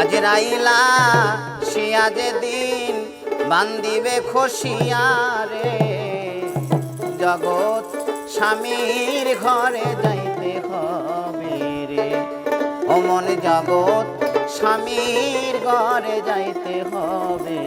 আজ রাইলা, সে আজ দিন বান্দিবে খসিয়ারে জগৎ স্বামীর ঘরে যাইতে হবে রে। অমন জগৎ স্বামীর ঘরে যাইতে হবে।